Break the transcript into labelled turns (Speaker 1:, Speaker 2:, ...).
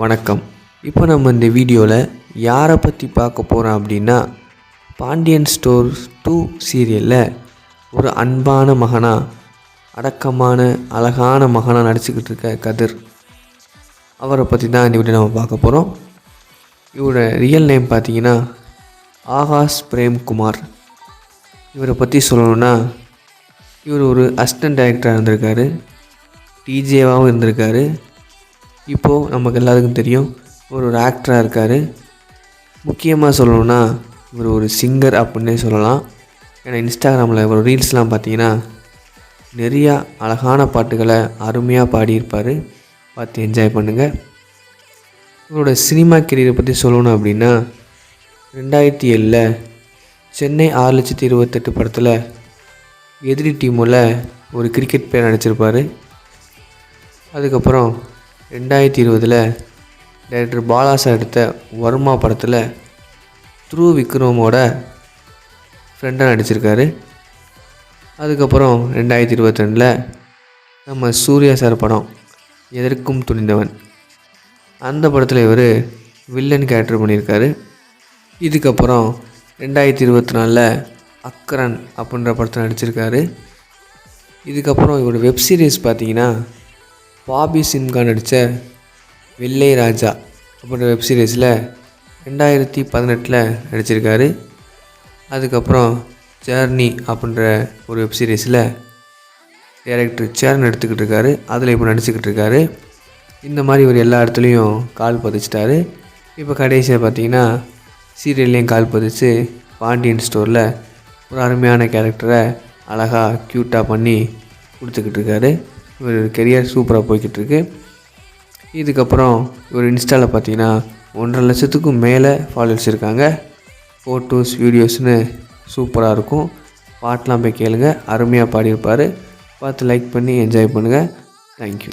Speaker 1: வணக்கம். இப்போ நம்ம இந்த வீடியோவில் யாரை பற்றி பார்க்க போகிறோம் அப்படின்னா பாண்டியன் ஸ்டோர்ஸ் டூ சீரியலில் ஒரு அன்பான மகனாக அடக்கமான அழகான மகனாக நடிச்சுக்கிட்டு இருக்க கதிர். அவரை பற்றி தான் இந்த வீடியோ நம்ம பார்க்க போகிறோம் இவரோட ரியல் நேம் பார்த்தீங்கன்னா ஆகாஷ் பிரேம்குமார். இவரை பற்றி சொல்லணுன்னா இவர் ஒரு அசிஸ்டன்ட் டைரக்டராக இருந்திருக்காரு. டிஜேவாகவும் இருந்திருக்காரு. இப்போது நமக்கு எல்லாத்துக்கும் தெரியும் ஒரு ஒரு ஆக்டராக இருக்கார். முக்கியமாக சொல்லணுன்னா இவர் ஒரு சிங்கர் அப்படின்னே சொல்லலாம். ஏன்னா இன்ஸ்டாகிராமில் இவர் ரீல்ஸ்லாம் பார்த்தீங்கன்னா நிறையா அழகான பாட்டுகளை அருமையாக பாடியிருப்பார். பார்த்து என்ஜாய் பண்ணுங்கள் இவரோட சினிமா கெரியரை பற்றி சொல்லணும் அப்படின்னா ரெண்டாயிரத்தி ஏழில் சென்னை ஆறு லட்சத்தி இருபத்தெட்டு படத்தில் எதிரி டீமில் ஒரு கிரிக்கெட் பிளேயர் நடிச்சிருப்பார். அதுக்கப்புறம் ரெண்டாயிரத்தி இருபதில் டைரக்டர் பாலாசா எடுத்த வர்மா படத்தில் த்ரூ விக்ரமோட ஃப்ரெண்டாக நடிச்சிருக்காரு. அதுக்கப்புறம் ரெண்டாயிரத்தி இருபத்தி ரெண்டில் நம்ம சூர்யா சார் படம் எதற்கும் துணிந்தவன். அந்த படத்தில் இவர் வில்லன் கேரக்டர் பண்ணியிருக்காரு. இதுக்கப்புறம் ரெண்டாயிரத்தி இருபத்தி நாலில் அக்கரன் அப்படின்ற படத்தில் நடிச்சிருக்காரு. இதுக்கப்புறம் இவரோட வெப் சீரிஸ் பார்த்தீங்கன்னா பாபி சிம்கா நடித்த வெள்ளை ராஜா அப்படின்ற வெப் சீரிஸில் ரெண்டாயிரத்தி பதினெட்டில் நடிச்சிருக்காரு. அதுக்கப்புறம் ஜேர்னி அப்படின்ற ஒரு வெப் சீரிஸில் டேரக்டர் சேர்ன் எடுத்துக்கிட்டு இருக்காரு. அதில் இப்போ நடிச்சுக்கிட்டு இருக்காரு. இந்த மாதிரி இவர் எல்லா இடத்துலையும் கால் பதிச்சிட்டாரு. இப்போ கடைசியாக பார்த்தீங்கன்னா சீரியல்லையும் கால் பதிச்சு பாண்டியன் ஸ்டோரில் ஒரு அருமையான கேரக்டரை அழகாக க்யூட்டாக பண்ணி கொடுத்துக்கிட்டு இருக்காரு. இவர் கெரியர் சூப்பராக போய்கிட்டுருக்கு. இதுக்கப்புறம் இவர் இன்ஸ்டாவில் பார்த்தீங்கன்னா ஒன்றரை லட்சத்துக்கும் மேலே ஃபாலோவர்ஸ் இருக்காங்க. ஃபோட்டோஸ் வீடியோஸ்னு சூப்பராக இருக்கும். பாட்டெலாம் போய் கேளுங்கள் அருமையாக பாடியிருப்பார். பார்த்து லைக் பண்ணி என்ஜாய் பண்ணுங்கள் தேங்க்யூ